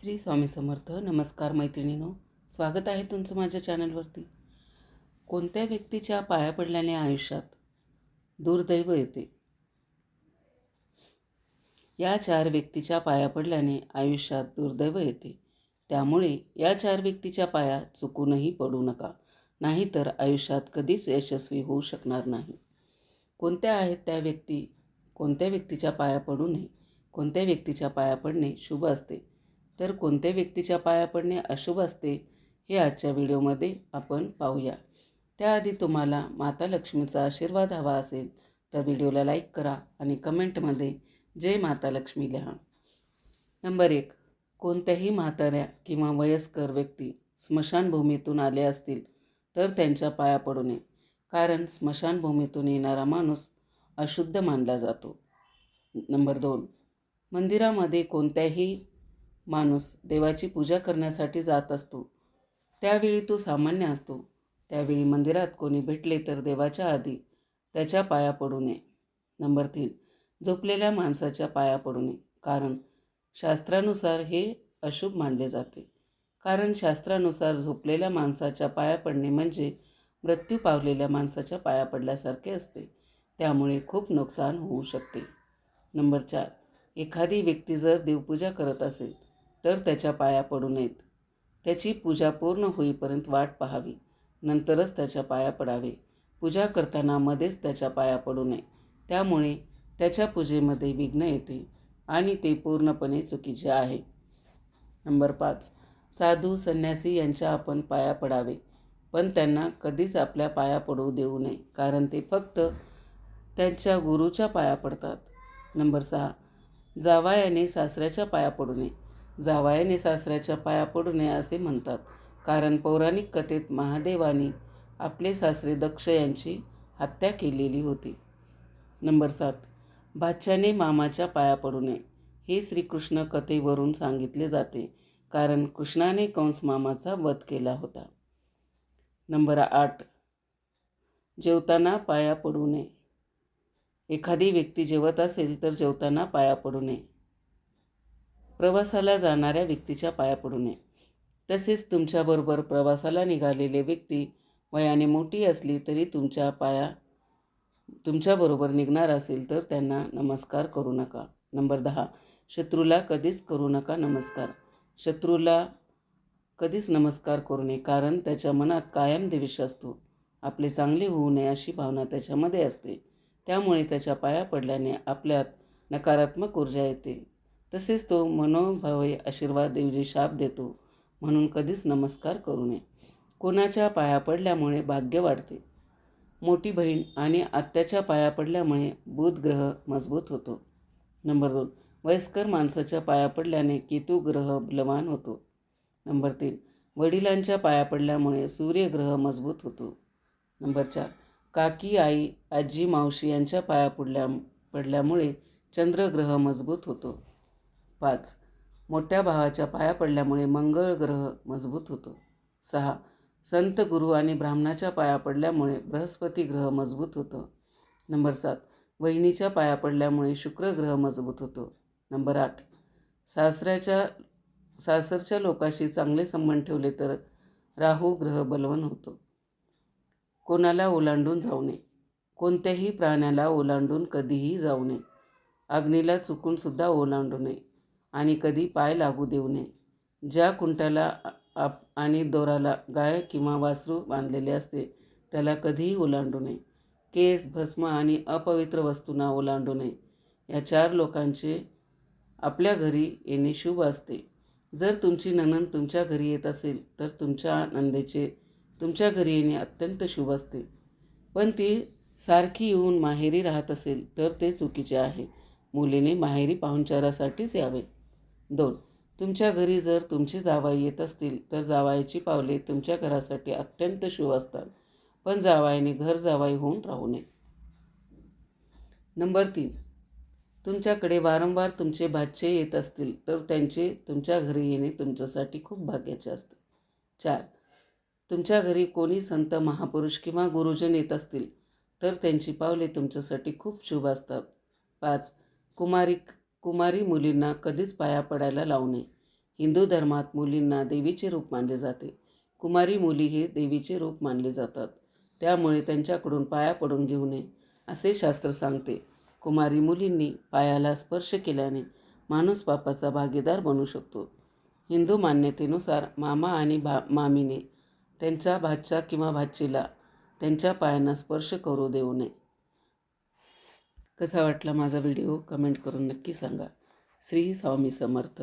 श्री स्वामी समर्थ नमस्कार मैत्रिणीनो. स्वागत आहे तुमचं माझ्या चॅनलवरती. कोणत्या व्यक्तीच्या पाया पडल्याने आयुष्यात दुर्दैव येते? या चार व्यक्तीच्या पाया पडल्याने आयुष्यात दुर्दैव येते. त्यामुळे या चार व्यक्तीच्या पाया चुकूनही पडू नका. नाहीतर आयुष्यात कधीच यशस्वी होऊ शकणार नाही. कोणत्या आहेत त्या व्यक्ती? कोणत्या व्यक्तीच्या पाया पडू नये? कोणत्या व्यक्तीच्या पाया पडणे शुभ असते? तर कोणत्या व्यक्तीच्या पाया पडणे अशुभ असते हे आजच्या व्हिडिओमध्ये आपण पाहूया. त्याआधी तुम्हाला माता लक्ष्मीचा आशीर्वाद हवा असेल तर व्हिडिओला लाईक करा आणि कमेंटमध्ये जय माता लक्ष्मी लिहा. नंबर एक कोणत्याही म्हाताऱ्या किंवा वयस्कर व्यक्ती स्मशानभूमीतून आले असतील तर त्यांच्या पाया पडू नये कारण स्मशानभूमीतून येणारा माणूस अशुद्ध मानला जातो. नंबर दोन मंदिरामध्ये कोणत्याही माणूस देवाची पूजा करण्यासाठी जात असतो. त्यावेळी तो सामान्य असतो. त्यावेळी मंदिरात कोणी भेटले तर देवाच्या आधी त्याच्या पाया पडू नये. नंबर तीन झोपलेल्या माणसाच्या पाया पडू नये. कारण शास्त्रानुसार हे अशुभ मानले जाते. कारण शास्त्रानुसार झोपलेल्या माणसाच्या पाया पडणे म्हणजे मृत्यू पावलेल्या माणसाच्या पाया पडल्यासारखे असते. त्यामुळे खूप नुकसान होऊ शकते. नंबर चार एखादी व्यक्ती जर देवपूजा करत असेल तर त्याच्या पाया पडू नयेत. त्याची पूजा पूर्ण होईपर्यंत वाट पाहावी. नंतरच त्याच्या पाया पडावे. पूजा करताना मध्येच त्याच्या पाया पडू नये. त्यामुळे त्याच्या पूजेमध्ये विघ्न येते आणि ते पूर्णपणे चुकीचे आहे. नंबर पाच. साधू संन्यासी यांच्या आपण पाया पडावे. पण त्यांना कधीच आपल्या पाया पडू देऊ नये. कारण ते फक्त त्यांच्या गुरुच्या पाया पडतात. नंबर सहा. जावायाने सासऱ्याच्या पाया पडू नये. जावायाने सासऱ्याच्या पाया पडू नये असे म्हणतात. कारण पौराणिक कथेत महादेवानी आपले सासरे दक्ष यांची हत्या केलेली होती. नंबर सात. बादशाने मामाच्या पाया पडू नये. हे श्रीकृष्ण कथेवरून सांगितले जाते. कारण कृष्णाने कंस मामाचा वध केला होता. नंबर आठ. जेवताना पाया पडू नये. एखादी व्यक्ती जेवत असेल तर जेवताना पाया पडू नये. प्रवासाला जाणाऱ्या व्यक्तीच्या पाया पडू नये. तसेच तुमच्याबरोबर प्रवासाला निघालेले व्यक्ती वयाने मोठी असली तरी तुमच्या पाया तुमच्याबरोबर निघणार असेल तर त्यांना नमस्कार करू नका. नंबर दहा शत्रूला कधीच करू नका नमस्कार. शत्रूला कधीच नमस्कार करू नये कारण त्याच्या मनात कायम द्वेष असतो. आपले चांगले होऊ नये अशी भावना त्याच्यामध्ये असते. त्यामुळे त्याच्या पाया पडल्याने आपल्यात नकारात्मक ऊर्जा येते. तसेच तो मनोभावे आशीर्वाद देवजी शाप देतो म्हणून कधीच नमस्कार करू नये. कोणाच्या पाया पडल्यामुळे भाग्य वाढते. मोठी बहीण आणि आत्याच्या पाया पडल्यामुळे बुध ग्रह मजबूत होतो. नंबर दोन वयस्कर माणसाच्या पाया पडल्याने केतू ग्रह बलवान होतो. नंबर तीन वडिलांच्या पाया पडल्यामुळे सूर्यग्रह मजबूत होतो. नंबर चार काकी आई आजी मावशी यांच्या पाया पडल्या पडल्यामुळे चंद्रग्रह मजबूत होतो. पाच. मोठ्या भावाच्या पाया पडल्यामुळे मंगळ ग्रह मजबूत होतो. सहा. संत गुरु आणि ब्राह्मणाच्या पाया पडल्यामुळे बृहस्पती ग्रह मजबूत होतो. नंबर सात. वहिनीच्या पाया पडल्यामुळे शुक्र ग्रह मजबूत होतो. नंबर आठ. सासऱ्याच्या सासरच्या लोकाशी चांगले संबंध ठेवले तर राहू ग्रह बलवन होतो. कोणाला ओलांडून जाऊ नये. कोणत्याही प्राण्याला ओलांडून कधीही जाऊ नये. अग्नीला चुकूनसुद्धा ओलांडू नये. आणि कधी पाय लागू देऊ नये. ज्या कुंटाला आप आणि दोराला गाय किंवा वासरू बांधलेले असते त्याला कधीही ओलांडू नये. केस भस्म आणि अपवित्र वस्तूंना ओलांडू नये. या चार लोकांचे आपल्या घरी येणे शुभ असते. जर तुमची ननंद तुमच्या घरी येत असेल तर तुमच्या नंदेचे तुमच्या घरी येणे अत्यंत शुभ असते. पण ती सारखी येऊन माहेरी राहत असेल तर ते चुकीचे आहे. मुलीने माहेरी पाहुणचारासाठीच यावे. दोन. तुमच्या घरी जर तुमची जावाई येत असतील तर जावायची पावले तुमच्या घरासाठी अत्यंत शुभ असतात. पण जावाईने घर जावाई होऊन राहू नये. नंबर तीन. तुमच्याकडे वारंवार तुमचे भाचे येत असतील तर त्यांचे तुमच्या घरी येणे तुमच्यासाठी खूप भाग्याचे असते. चार. तुमच्या घरी कोणी संत महापुरुष किंवा गुरुजन येत असतील तर त्यांची पावले तुमच्यासाठी खूप शुभ असतात. पाच. कुमारी कुमारी मुलींना कधीच पाया पडायला लावू नये. हिंदू धर्मात मुलींना देवीचे रूप मानले जाते. कुमारी मुली हे देवीचे रूप मानले जातात. त्यामुळे त्यांच्याकडून पाया पडून घेऊ नये असे शास्त्र सांगते. कुमारी मुलींनी पायाला स्पर्श केल्याने माणूस पापाचा भागीदार बनू शकतो. हिंदू मान्यतेनुसार मामा आणि भा मामीने त्यांच्या भाच्या किंवा भाचीला त्यांच्या पायांना स्पर्श करू देऊ नये. कसा वाटला माझा व्हिडिओ? कमेंट करून नक्की सांगा. श्री स्वामी समर्थ.